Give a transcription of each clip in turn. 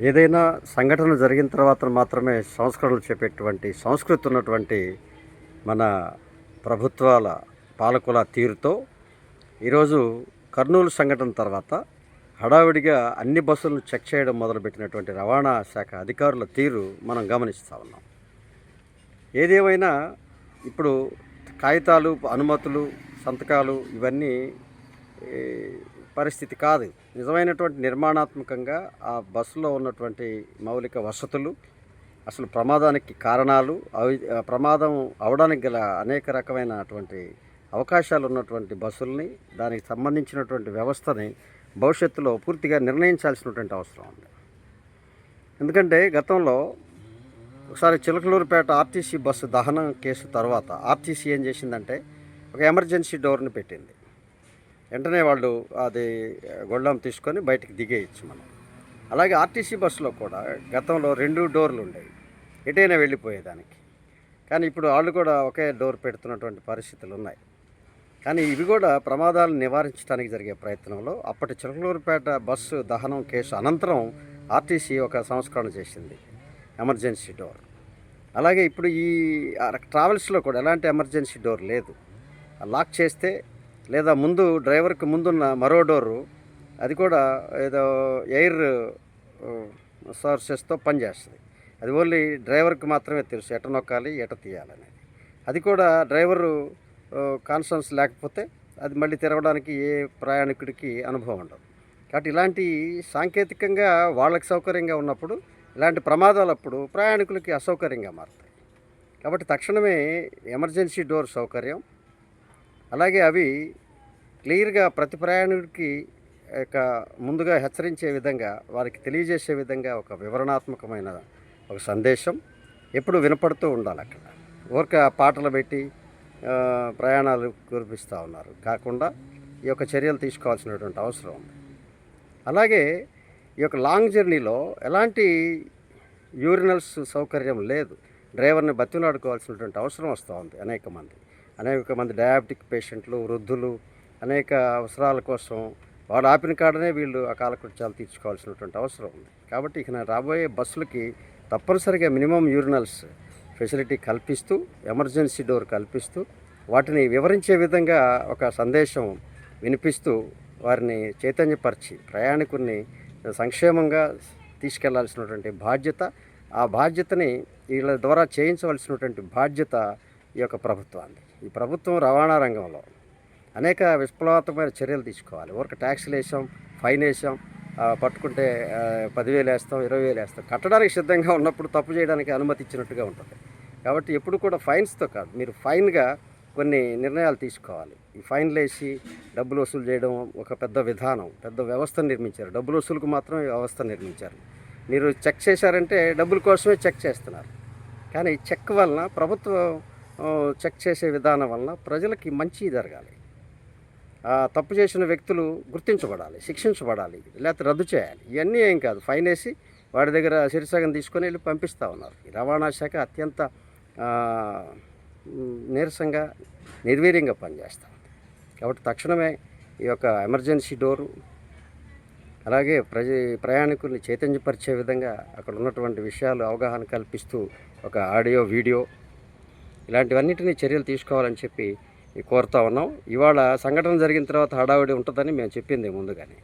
ఏదైనా సంఘటన జరిగిన తర్వాత మాత్రమే సంస్కరణలు చెప్పేటువంటి సంస్కృతి ఉన్నటువంటి మన ప్రభుత్వాల పాలకుల తీరుతో ఈరోజు కర్నూలు సంఘటన తర్వాత హడావిడిగా అన్ని బస్సులను చెక్ చేయడం మొదలుపెట్టినటువంటి రవాణా శాఖ అధికారుల తీరు మనం గమనిస్తూ ఉన్నాం. ఏదేమైనా ఇప్పుడు కాగితాలు అనుమతులు సంతకాలు ఇవన్నీ పరిస్థితి కాదు. నిజమైనటువంటి నిర్మాణాత్మకంగా ఆ బస్సులో ఉన్నటువంటి మౌలిక వసతులు అసలు ప్రమాదానికి కారణాలు అవి ప్రమాదం అవడానికి గల అనేక రకమైనటువంటి అవకాశాలు ఉన్నటువంటి బస్సుల్ని దానికి సంబంధించినటువంటి వ్యవస్థని భవిష్యత్తులో పూర్తిగా నిర్ణయించాల్సినటువంటి అవసరం ఉంది. ఎందుకంటే గతంలో ఒకసారి చిలకలూరుపేట ఆర్టీసీ బస్సు దహనం కేసు తర్వాత ఆర్టీసీ ఏం చేసిందంటే ఒక ఎమర్జెన్సీ డోర్ని పెట్టింది. వెంటనే వాళ్ళు అది గొళ్ళం తీసుకొని బయటికి దిగేయచ్చు మనం. అలాగే ఆర్టీసీ బస్సులో కూడా గతంలో రెండు డోర్లు ఉండేవి. ఎటైనా వెళ్ళిపోయేదానికి. కానీ ఇప్పుడు వాళ్ళు కూడా ఒకే డోర్ పెడుతున్నటువంటి పరిస్థితులు ఉన్నాయి. కానీ ఇవి కూడా ప్రమాదాలు నివారించడానికి జరిగే ప్రయత్నంలో అప్పటి చిలకలూరుపేట బస్సు దహనం కేసు అనంతరం ఆర్టీసీ ఒక సంస్కరణ చేసింది. Emergency door. అలాగే ఇప్పుడు ఈ ట్రావెల్స్లో కూడా ఎలాంటి ఎమర్జెన్సీ డోర్ లేదు. లాక్ చేస్తే లేదా ముందు డ్రైవర్కి ముందున్న మరో డోరు అది కూడా ఏదో ఎయిర్ సోర్సెస్తో పనిచేస్తుంది. అది ఓన్లీ డ్రైవర్కి మాత్రమే తెలుసు ఎట నొక్కాలి ఎట తీయాలనేది. అది కూడా డ్రైవరు కాన్షన్స్ లేకపోతే అది మళ్ళీ తిరగడానికి ఏ ప్రయాణికుడికి అనుభవం ఉండదు. కాబట్టి ఇలాంటి సాంకేతికంగా వాళ్ళకి సౌకర్యంగా ఉన్నప్పుడు ఇలాంటి ప్రమాదాలు అప్పుడు ప్రయాణికులకి అసౌకర్యంగా మారుతాయి. కాబట్టి తక్షణమే ఎమర్జెన్సీ డోర్ సౌకర్యం అలాగే అవి క్లియర్గా ప్రతి ప్రయాణికుడికి ఒక ముందుగా హెచ్చరించే విధంగా వారికి తెలియజేసే విధంగా ఒక వివరణాత్మకమైన ఒక సందేశం ఎప్పుడు వినపడుతూ ఉండాలి అక్కడ. ఊరిక పాటలు పెట్టి ప్రయాణాలు కురిపిస్తూ ఉన్నారు. కాకుండా ఈ యొక్క చర్యలు తీసుకోవాల్సినటువంటి అవసరం ఉంది. అలాగే ఈ యొక్క లాంగ్ జర్నీలో ఎలాంటి యూరినల్స్ సౌకర్యం లేదు. డ్రైవర్ని బతిలాడుకోవాల్సినటువంటి అవసరం వస్తూ ఉంది అనేక మంది. అనేక మంది డయాబెటిక్ పేషెంట్లు వృద్ధులు అనేక అవసరాల కోసం వాడు ఆపిన కాడనే వీళ్ళు ఆ కాలకృత్యాలు తీర్చుకోవాల్సినటువంటి అవసరం ఉంది. కాబట్టి ఇక రాబోయే బస్సులకి తప్పనిసరిగా మినిమం యూరినల్స్ ఫెసిలిటీ కల్పిస్తూ ఎమర్జెన్సీ డోర్ కల్పిస్తూ వాటిని వివరించే విధంగా ఒక సందేశం వినిపిస్తూ వారిని చైతన్యపరిచి ప్రయాణికుల్ని సంక్షేమంగా తీసుకెళ్ళాల్సినటువంటి బాధ్యత ఆ బాధ్యతని వీళ్ళ ద్వారా చేయించవలసినటువంటి బాధ్యత ఈ యొక్క ప్రభుత్వాన్ని ఈ ప్రభుత్వం రవాణా రంగంలో అనేక విప్లవాత్మకమైన చర్యలు తీసుకోవాలి. ఊరికి ట్యాక్స్లు వేసాం ఫైన్ వేసాం పట్టుకుంటే పదివేలు వేస్తాం ఇరవై వేలు వేస్తాం. కట్టడానికి సిద్ధంగా ఉన్నప్పుడు తప్పు చేయడానికి అనుమతి ఇచ్చినట్టుగా ఉంటుంది. కాబట్టి ఎప్పుడు కూడా ఫైన్స్తో కాదు మీరు ఫైన్గా కొన్ని నిర్ణయాలు తీసుకోవాలి. ఈ ఫైన్లు వేసి డబ్బులు వసూలు చేయడం ఒక పెద్ద విధానం పెద్ద వ్యవస్థ నిర్మించారు. డబ్బులు వసూలుకు మాత్రం ఈ వ్యవస్థ నిర్మించారు. మీరు చెక్ చేశారంటే డబ్బుల కోసమే చెక్ చేస్తున్నారు. కానీ చెక్ వలన ప్రభుత్వం చెక్ చేసే విధానం వలన ప్రజలకి మంచి జరగాలి. తప్పు చేసిన వ్యక్తులు గుర్తించబడాలి శిక్షించబడాలి లేకపోతే రద్దు చేయాలి. ఇవన్నీ ఏం కాదు. ఫైన్ వేసి వాడి దగ్గర శిరసగం తీసుకొని వెళ్ళి పంపిస్తూ ఉన్నారు. రవాణా శాఖ అత్యంత నీరసంగా నిర్వీర్యంగా పనిచేస్తూ ఉంది కాబట్టి తక్షణమే ఈ యొక్క ఎమర్జెన్సీ డోరు అలాగే ప్రజ ప్రయాణికుల్ని చైతన్యపరిచే విధంగా అక్కడ ఉన్నటువంటి విషయాలు అవగాహన కల్పిస్తూ ఒక ఆడియో వీడియో ఇలాంటివన్నింటినీ చర్యలు తీసుకోవాలని చెప్పి కోరుతా ఉన్నాం. ఇవాళ సంఘటన జరిగిన తర్వాత హడావిడి ఉంటుందని మేము చెప్పింది ముందుగానే.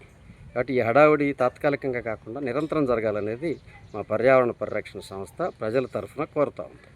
కాబట్టి ఈ హడావుడి తాత్కాలికంగా కాకుండా నిరంతరం జరగాలనేది మా పర్యావరణ పరిరక్షణ సంస్థ ప్రజల తరఫున కోరుతూ ఉంది.